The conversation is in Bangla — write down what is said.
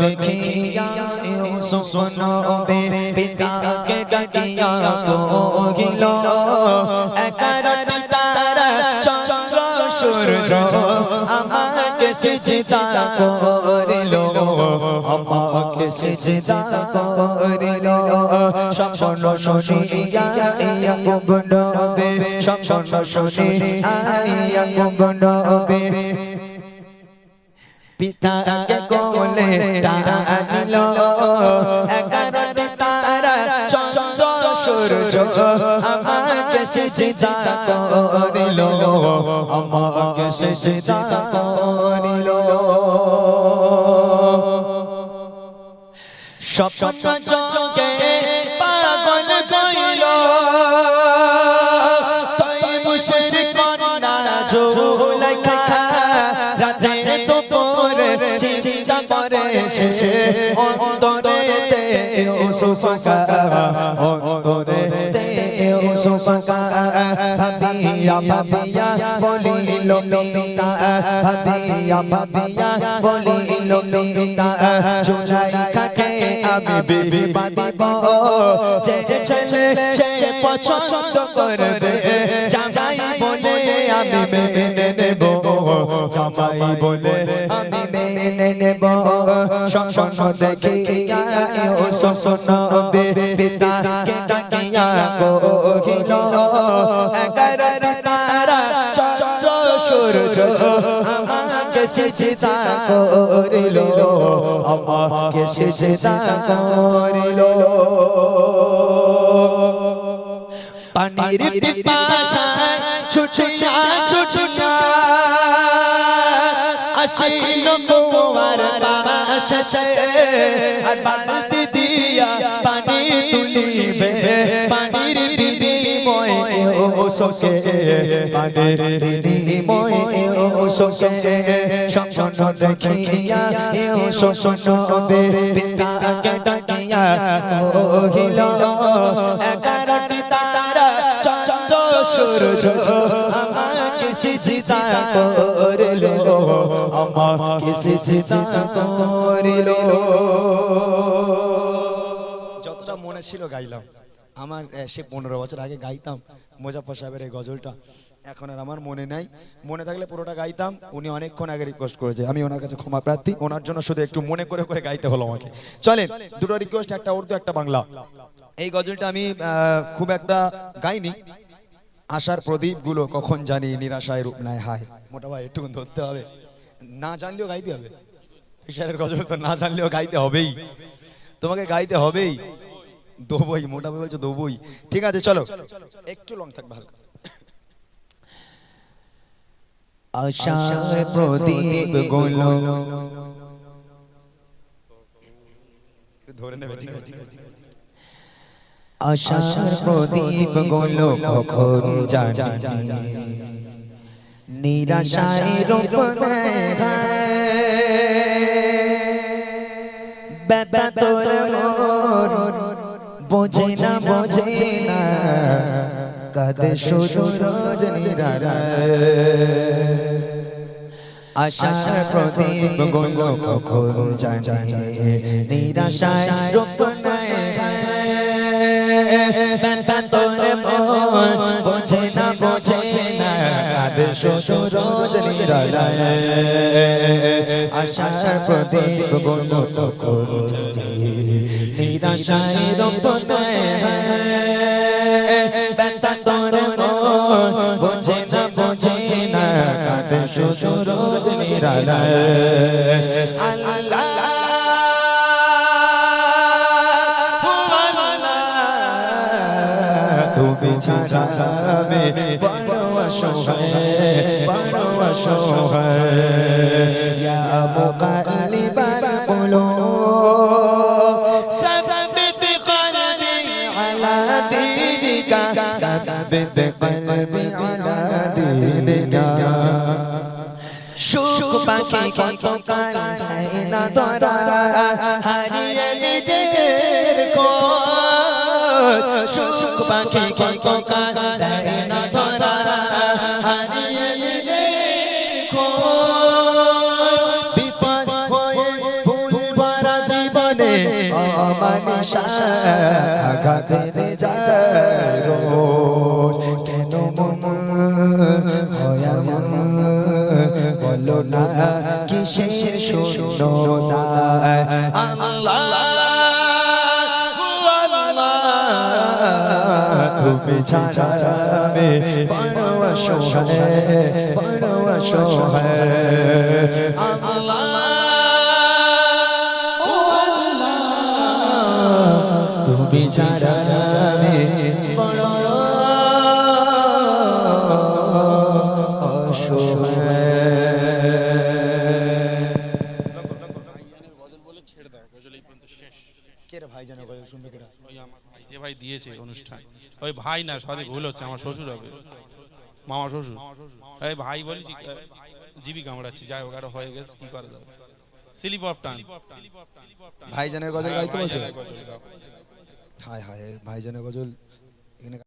দেখিয়া ইউসুফ নবে পিতাকে ডাকিয়া কহিল, একারটি তারা চন্দ্র সূর্য আমাকে সিজদা করিল, আমাকে সিজদা কোলে সূর্য আমাকে সিজদা করিল। আমাকে সিজদা করিল। স্বপ্ন চোখে পাগল কইল। তাই মুশের কন্যা ঝোলাইখা রাতে তো পরে চিন্তা করে সে অন্তরে তে সুফকা ভাবিয়া ভাবিয়া, বলিল পিতা, ভাবিয়া ভাবিয়া, বলিল পিতা, জুলাই খাকে আমি বিবি বাদিব যে যে ছেলে, সে পছন্দ করবে, জামাই বলে আমি মেনে নেব। জামাই বলে আমি মেনে নেব। সংসন দেখিয়া ও সসন পিতা কে ডাকিয়া এগারো তারা চন্দ্র সূর্য আমাকে সিজদা করিল, আমাকে সিজদা করিল। পানির পিপাসা ছুটিয়া ছুটিয়া আসিল কুয়ার পাশে, আর বালতি দিয়া যতটা মনে ছিল গাইলাম। আমার সে পনেরো বছর আগে গাইতাম মোজাফর সাহেবের এই গজলটা। এখন আর আমার মনে নাই। মনে থাকলে পুরোটা গাইতাম। উনি অনেকক্ষণ আগে রিকোয়েস্ট করেছে। আমি ওনার কাছে ক্ষমা প্রার্থী। ওনার জন্য শুধু একটু মনে করে করে গাইতে হলো আমাকে। চলেন, দুটো রিকোয়েস্ট একটা উর্দু, একটা বাংলা। এই গজলটা আমি খুব একটা গাইনি। আশার প্রদীপগুলো কখন জানি নিরাশায় রূপ নেয়। হায়, মোটা ভাই একটু ধরতে হবে। না জানলেও গাইতে হবে। ফিশারের গজল তো না জানলেও গাইতে হবেই। তোমাকে গাইতে হবেই। দোবই মোটা বলছে দোবই। ঠিক আছে চলো। একটু লং থাকবে হালকা। আশার প্রদীপগুলো। ধরে নেবে ঠিক আছে। আশার প্রদীপগুলো কখন জানি। নিরাশায় তোর মন বোঝে না বোঝে না কাদে শুধু রজনীরা আশার প্রদীপগুলো কখন জানি নিরাশায় রূপ নেয়। বেতা মন বোঝে না বোঝে না। কাঁদে শুধু রজনীরালায় আশার প্রদীপগুলো কখন জানি নিরাশায় রূপ নেয় বেতা তোর মন বোঝে না বোঝে না কাঁদে শুধু রজনীরালায় আল্লাহ তুমি ছাড়া আমি বড় অসহায় বড় অসহায় ইয়া মুকাল্লিবাল دينك ثبت قلبي على دينك সুখ পাখি কত কাল না ধরা হারিয়ে নিজের খোঁজ সুখ পাখি কত কাল না অমানিসা আঘাতে যায় রোজ কেন মন হয় বলো না, কিসের শূন্যতা আল্লাহ, তুমি ছাড়া আমি বড় অসহায় বড় অসহায় কেটা ওই আমার ভাই যে ভাই দিয়েছে অনুষ্ঠান। ওই ভাই না সরি ভুল হচ্ছে আমার শ্বশুর হবে। মামা শ্বশুর। এই ভাই বলি জি- জীবিকা কামড়াচ্ছি যাই হোক আরও হয়ে গেছে কি করা যাবে? স্লিপ অফ টান ভাইজানের গজল গাইতে বলছে। হায় হায় ভাইজানের গজল এখানে